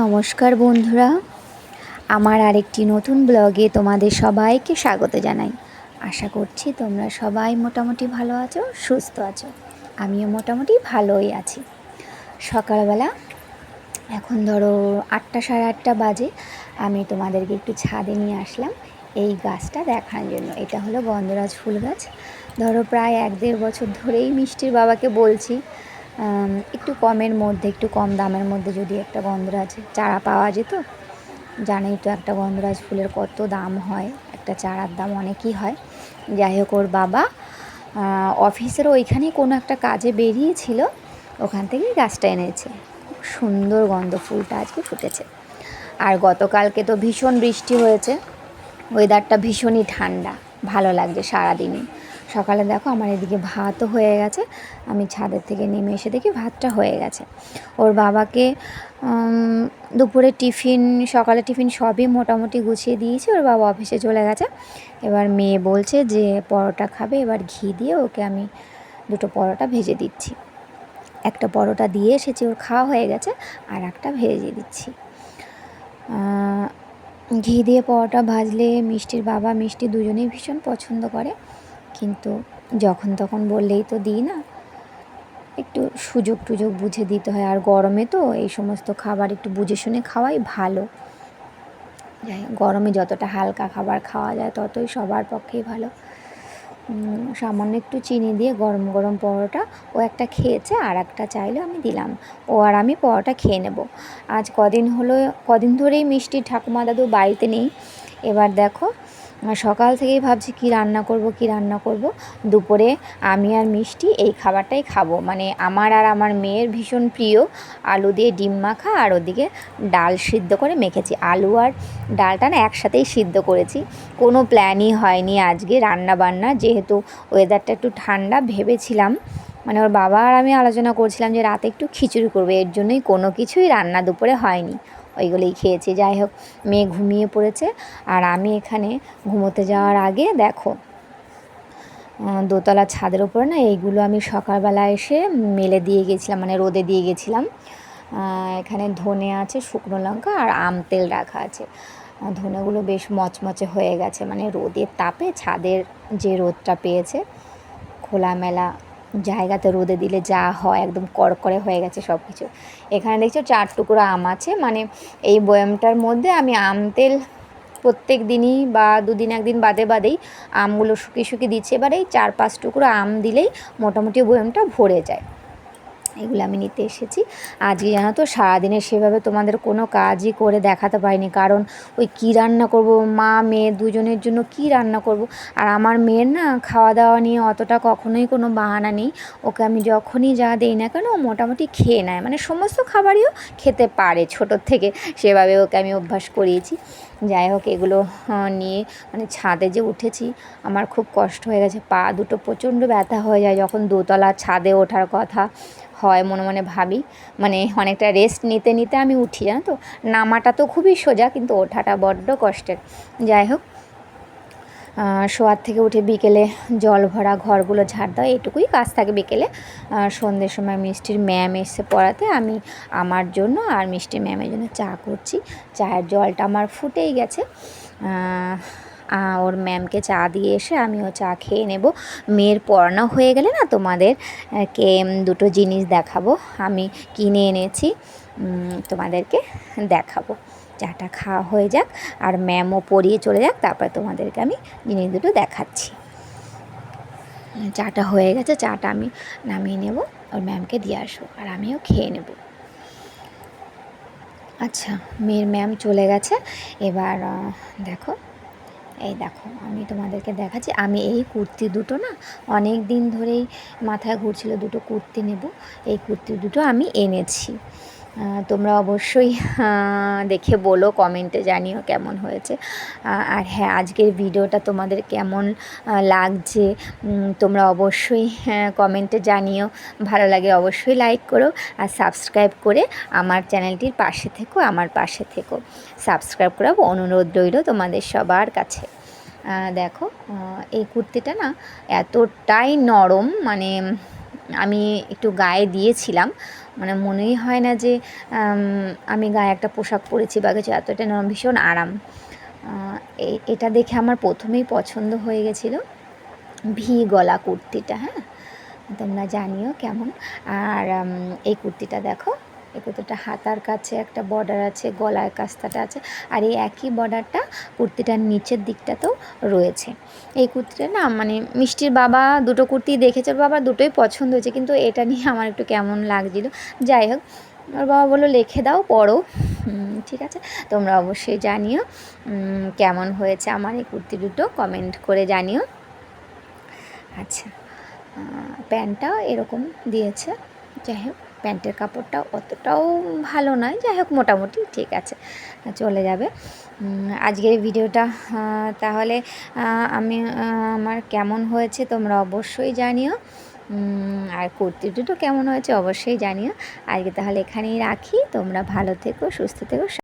নমস্কার বন্ধুরা। আমার আরেকটি নতুন ব্লগে তোমাদের সবাইকে স্বাগত জানাই। আশা করছি তোমরা সবাই মোটামুটি ভালো আছো, সুস্থ আছো। আমিও মোটামুটি ভালোই আছি। সকালবেলা এখন ধরো আটটা সাড়ে আটটা বাজে, আমি তোমাদেরকে একটু ছাদে নিয়ে আসলাম এই গাছটা দেখার জন্য। এটা হলো গন্ধরাজ ফুল গাছ। ধরো প্রায় এক দেড় বছর ধরেই মিষ্টির বাবাকে বলছি একটু কমের মধ্যে, একটু কম দামের মধ্যে যদি একটা গন্ধরাজ চারা পাওয়া যেত, জানেই তো একটা গন্ধরাজ ফুলের কত দাম হয়, একটা চারার দাম অনেকই হয়। যাই হোক, ওর বাবা অফিসের ওইখানেই কোনো একটা কাজে বেরিয়েছিল, ওখান থেকেই গাছটা এনেছে। খুব সুন্দর গন্ধ ফুলটা আজকে ফুটেছে। আর গতকালকে তো ভীষণ বৃষ্টি হয়েছে ওয়েদারটা ভীষণই ঠান্ডা। ভালো লাগছে সারাদিনই সকালে দেখো আমার এদিকে ভাতও হয়ে গেছে, আমি ছাদের থেকে নেমে এসে দেখি ভাতটা হয়ে গেছে। ওর বাবাকে দুপুরে টিফিন, সকালে টিফিন সবই মোটামুটি গুছিয়ে দিয়েছি, ওর বাবা অফিসে চলে গেছে। এবার মেয়ে বলছে যে পরোটা খাবে, এবার ঘি দিয়ে ওকে আমি দুটো পরোটা ভেজে দিচ্ছি। একটা পরোটা দিয়ে এসেছি, ওর খাওয়া হয়ে গেছে, আর একটা ভেজে দিচ্ছি। ঘি দিয়ে পরোটা ভাজলে মিষ্টির বাবা মিষ্টি দুজনেই ভীষণ পছন্দ করে। কিন্তু যখন তখন বললেই তো দিই না। একটু সুযোগ টুযোগ বুঝে দিতে হয়। আর গরমে তো এই সমস্ত খাবার একটু বুঝে শুনে খাওয়াই ভালো। যাই গরমে যতটা হালকা খাবার খাওয়া যায়, ততই সবার পক্ষেই ভালো। সামান্য একটু চিনি দিয়ে গরম গরম পরোটা ও একটা খেয়েছে, আর একটা চাইলে আমি দিলাম। ও আর আমি পরোটা খেয়ে নেব। আজ কদিন হলো, কদিন ধরেই মিষ্টি ঠাকুমা দাদু বাড়িতে নেই। এবার দেখো সকাল থেকেই ভাবছি কি রান্না করব, কি রান্না করব। দুপুরে আমি আর মিষ্টি এই খাবারটাই খাব। মানে আমার আর আমার মেয়ের ভীষণ প্রিয়। আলু দিয়ে ডিম মাখা আর ওদিকে ডাল সিদ্ধ করে মেখেছি। আলু আর ডালটা না একসাথেই সিদ্ধ করেছি। কোনো প্ল্যানই হয়নি আজকে রান্না বান্না যেহেতু ওয়েদারটা একটু ঠান্ডা ভেবেছিলাম। মানে ওর বাবা আর আমি আলোচনা করছিলাম যে রাতে একটু খিচুড়ি করবে। এর জন্যই কোনো কিছুই রান্না দুপুরে হয়নি। ওইগুলোই খেয়েছি। যাই হোক, মেয়ে ঘুমিয়ে পড়েছে আর আমি এখানে ঘুমোতে যাওয়ার আগে দেখো দোতলা ছাদের ওপরে না এইগুলো আমি সকালবেলা এসে মেলে দিয়ে গেছিলাম মানে রোদে দিয়ে গেছিলাম। এখানে ধনে আছে, শুকনো লঙ্কা আর আম তেল রাখা আছে। ধনেগুলো বেশ মচমচে হয়ে গেছে মানে রোদের তাপে ছাদের যে রোদটা পেয়েছে, খোলামেলা জায়গাতে রোদে দিলে যা হয়, একদম কড়কড়ে হয়ে গেছে সব কিছু এখানে দেখছ চার টুকরো আম আছে মানে এই বয়ামটার মধ্যে আমি আম তেল প্রত্যেক দিনই বা দুদিন একদিন বাদে বাদেই আমগুলো শুকিয়ে শুকিয়ে দিচ্ছে। এবার এই চার পাঁচ টুকরো আম দিলেই মোটামুটি বয়ামটা ভরে যায়। এগুলো আমি নিতে এসেছি। আজকে জানো তো, সারাদিনে সেভাবে তোমাদের কোনো কাজই করে দেখাতে পারিনি। কারণ ওই কী রান্না করব, মা, মেয়ে দুজনের জন্য কী রান্না করব। আর আমার মেয়ের না খাওয়া দাওয়া নিয়ে অতটা কখনোই কোনো বাহানা নেই। ওকে আমি যখনই যা দেই না কেন, ও মোটামুটি খেয়ে নেয়। মানে সমস্ত খাবারইও খেতে পারে ছোটোর থেকে। সেভাবে ওকে আমি অভ্যাস করিয়েছি। যাই হোক, এগুলো নিয়ে মানে ছাদে যে উঠেছি, আমার খুব কষ্ট হয়ে গেছে। পা দুটো প্রচণ্ড ব্যথা হয়ে যায় যখন দোতলা ছাদে ওঠার কথা হয় মনে মনে ভাবি। মানে অনেকটা রেস্ট নিতে নিতে আমি উঠি, জানো তো? নামাটা তো খুবই সোজা, কিন্তু ওঠাটা বড্ড কষ্টের। যাই হোক শোয়ার থেকে উঠে বিকেলে জল ভরা ঘরগুলো ঝাড় দেওয়া এটুকুই কাজ থাকে বিকেলে। সন্ধ্যের সময় মিষ্টির ম্যাম এসে পড়াতে, আমি আমার জন্য আর মিষ্টির ম্যামের জন্য চা করছি। চায়ের জলটা আমার ফুটেই গেছে। ওর ম্যামকে চা দিয়ে এসে আমিও চা খেয়ে নেব। মেয়ের পড়ানো হয়ে গেলে না তোমাদের কে দুটো জিনিস দেখাবো। আমি কিনে এনেছি তোমাদেরকে দেখাবো। চাটা খাওয়া হয়ে যাক আর ম্যামও পরিয়ে চলে যাক, তারপরে তোমাদেরকে আমি জিনিস দুটো দেখাচ্ছি। চাটা হয়ে গেছে, চাটা আমি নামিয়ে নেব, ওর ম্যামকে দিয়ে আসব আর আমিও খেয়ে নেব। আচ্ছা মেয়ের ম্যাম চলে গেছে, এবার দেখো, এই দেখো, আমি তোমাদেরকে দেখাচ্ছি, আমি এই কুর্তি দুটো না, অনেক দিন ধরেই মাথায় ঘুরছিল দুটো কুর্তি নেব, এই কুর্তি দুটো আমি এনেছি। তোমরা অবশ্যই দেখে বলো কমেন্টে জানিও কেমন হয়েছে। আর হ্যাঁ আজকের ভিডিওটা তোমাদের কেমন লাগছে তোমরা অবশ্যই হ্যাঁ, কমেন্টে জানিও। ভালো লাগে অবশ্যই লাইক করো আর সাবস্ক্রাইব করে আমার চ্যানেলটির পাশে থেকো আমার পাশে থেকো। সাবস্ক্রাইব করাবো অনুরোধ রইল তোমাদের সবার কাছে। দেখো এই কুর্তিটা না এতটাই নরম মানে আমি একটু গায়ে দিয়েছিলাম। মানে মনেই হয় না যে আমি গায়ে একটা পোশাক পরেছি বা কিছু এতটা নরম, ভীষণ আরাম। এটা দেখে আমার প্রথমেই পছন্দ হয়ে গেছিল ভি গলা কুর্তিটা হ্যাঁ? তোমরা জানিও কেমন। আর এই কুর্তিটা দেখো। এই কুর্তিটা হাতার কাছে একটা বর্ডার আছে, গলার কাস্তাটা আছে, আর এই একই বর্ডারটা কুর্তিটার নিচের দিকটাতেও রয়েছে। এই কুর্তিটা না মানে মিষ্টির বাবা দুটো কুর্তি দেখেছে বাবা দুটোই পছন্দ হয়েছে, কিন্তু এটা নিয়ে আমার একটু কেমন লাগছিল। যাই হোক, ওর বাবা বলল, লিখে দাও, পড়ো। ঠিক আছে? তোমরা অবশ্যই জানিও কেমন হয়েছে আমার এই কুর্তি দুটো কমেন্ট করে জানিও। আচ্ছা প্যান্টটাও এরকম দিয়েছে, যাই হোক। প্যান্টের কাপড়টা অতটাও ভালো নয়। যাই হোক, মোটামুটি ঠিক আছে, চলে যাবে। আজকের ভিডিওটা তাহলে আমি আমার কেমন হয়েছে তোমরা অবশ্যই জানিও। আর কুর্তি দুটো কেমন হয়েছে অবশ্যই জানিও। আজকে তাহলে এখানেই রাখি। তোমরা ভালো থেকো, সুস্থ থেকো